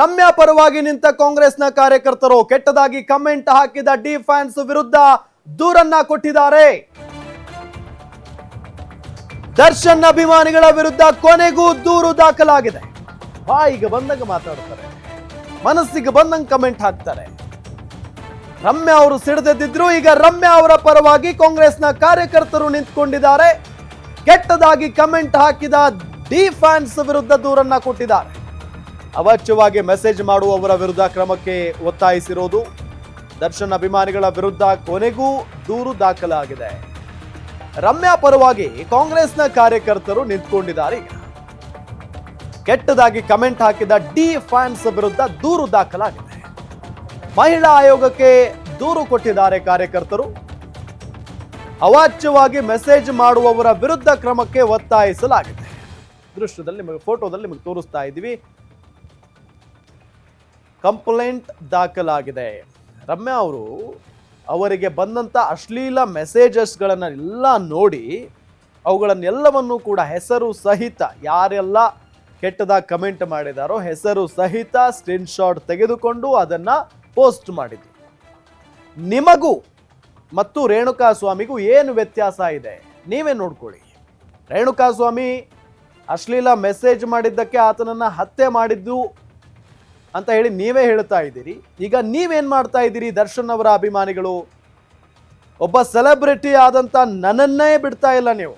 ರಮ್ಯಾ ಪರವಾಗಿ ನಿಂತ ಕಾಂಗ್ರೆಸ್ನ ಕಾರ್ಯಕರ್ತರು ಕೆಟ್ಟದಾಗಿ ಕಮೆಂಟ್ ಹಾಕಿದ ಡಿ ಫ್ಯಾನ್ಸ್ ವಿರುದ್ಧ ದೂರನ್ನ ಕೊಟ್ಟಿದ್ದಾರೆ. ದರ್ಶನ್ ಅಭಿಮಾನಿಗಳ ವಿರುದ್ಧ ಕೊನೆಗೂ ದೂರು ದಾಖಲಾಗಿದೆ. ಬಾಯಿಗೆ ಬಂದಂಗೆ ಮಾತಾಡ್ತಾರೆ. ಮನಸ್ಸಿಗೆ ಬಂದಂಗೆ ಕಮೆಂಟ್ ಹಾಕ್ತಾರೆ. ರಮ್ಯಾ ಅವರು ಸಿಡಿದೆದ್ದಿದ್ರು, ಈಗ ರಮ್ಯಾ ಅವರ ಪರವಾಗಿ ಕಾಂಗ್ರೆಸ್ನ ಕಾರ್ಯಕರ್ತರು ನಿಂತ್ಕೊಂಡಿದ್ದಾರೆ. ಕೆಟ್ಟದಾಗಿ ಕಮೆಂಟ್ ಹಾಕಿದ ಡಿ ಫ್ಯಾನ್ಸ್ ವಿರುದ್ಧ ದೂರನ್ನ ಕೊಟ್ಟಿದ್ದಾರೆ. ಅವಾಚ್ಯವಾಗಿ ಮೆಸೇಜ್ ಮಾಡುವವರ ವಿರುದ್ಧ ಕ್ರಮಕ್ಕೆ ಒತ್ತಾಯಿಸಿರೋದು. ದರ್ಶನ್ ಅಭಿಮಾನಿಗಳ ವಿರುದ್ಧ ಕೊನೆಗೂ ದೂರು ದಾಖಲಾಗಿದೆ. ರಮ್ಯಾ ಪರವಾಗಿ ಕಾಂಗ್ರೆಸ್ನ ಕಾರ್ಯಕರ್ತರು ನಿಂತ್ಕೊಂಡಿದ್ದಾರೆ. ಕೆಟ್ಟದಾಗಿ ಕಮೆಂಟ್ ಹಾಕಿದ ಡಿ ಫ್ಯಾನ್ಸ್ ವಿರುದ್ಧ ದೂರು ದಾಖಲಾಗಿದೆ. ಮಹಿಳಾ ಆಯೋಗಕ್ಕೆ ದೂರು ಕೊಟ್ಟಿದ್ದಾರೆ ಕಾರ್ಯಕರ್ತರು. ಅವಾಚ್ಯವಾಗಿ ಮೆಸೇಜ್ ಮಾಡುವವರ ವಿರುದ್ಧ ಕ್ರಮಕ್ಕೆ ಒತ್ತಾಯಿಸಲಾಗಿದೆ. ದೃಶ್ಯದಲ್ಲಿ ನಿಮಗೆ, ಫೋಟೋದಲ್ಲಿ ನಿಮಗೆ ತೋರಿಸ್ತಾ ಇದ್ದೀವಿ. ಕಂಪ್ಲೇಂಟ್ ದಾಖಲಾಗಿದೆ. ರಮ್ಯಾ ಅವರು ಅವರಿಗೆ ಬಂದಂಥ ಅಶ್ಲೀಲ ಮೆಸೇಜಸ್ಗಳನ್ನು ಎಲ್ಲ ನೋಡಿ ಅವುಗಳನ್ನೆಲ್ಲವನ್ನು ಕೂಡ ಹೆಸರು ಸಹಿತ ಯಾರೆಲ್ಲ ಕೆಟ್ಟದಾಗಿ ಕಮೆಂಟ್ ಮಾಡಿದಾರೋ ಹೆಸರು ಸಹಿತ ಸ್ಕ್ರೀನ್ಶಾಟ್ ತೆಗೆದುಕೊಂಡು ಅದನ್ನು ಪೋಸ್ಟ್ ಮಾಡಿದ್ರು. ನಿಮಗೂ ಮತ್ತು ರೇಣುಕಾ ಸ್ವಾಮಿಗೂ ಏನು ವ್ಯತ್ಯಾಸ ಇದೆ? ನೀವೇ ನೋಡ್ಕೊಳ್ಳಿ. ರೇಣುಕಾ ಸ್ವಾಮಿ ಅಶ್ಲೀಲ ಮೆಸೇಜ್ ಮಾಡಿದ್ದಕ್ಕೆ ಆತನನ್ನು ಹತ್ಯೆ ಮಾಡಿದ್ದು ಅಂತ ಹೇಳಿ ನೀವೇ ಹೇಳ್ತಾ ಇದ್ದೀರಿ. ಈಗ ನೀವೇನು ಮಾಡ್ತಾ ಇದ್ದೀರಿ? ದರ್ಶನ್ ಅವರ ಅಭಿಮಾನಿಗಳು. ಒಬ್ಬ ಸೆಲೆಬ್ರಿಟಿ ಆದಂತ ನನ್ನನ್ನೇ ಬಿಡ್ತಾ ಇಲ್ಲ ನೀವು.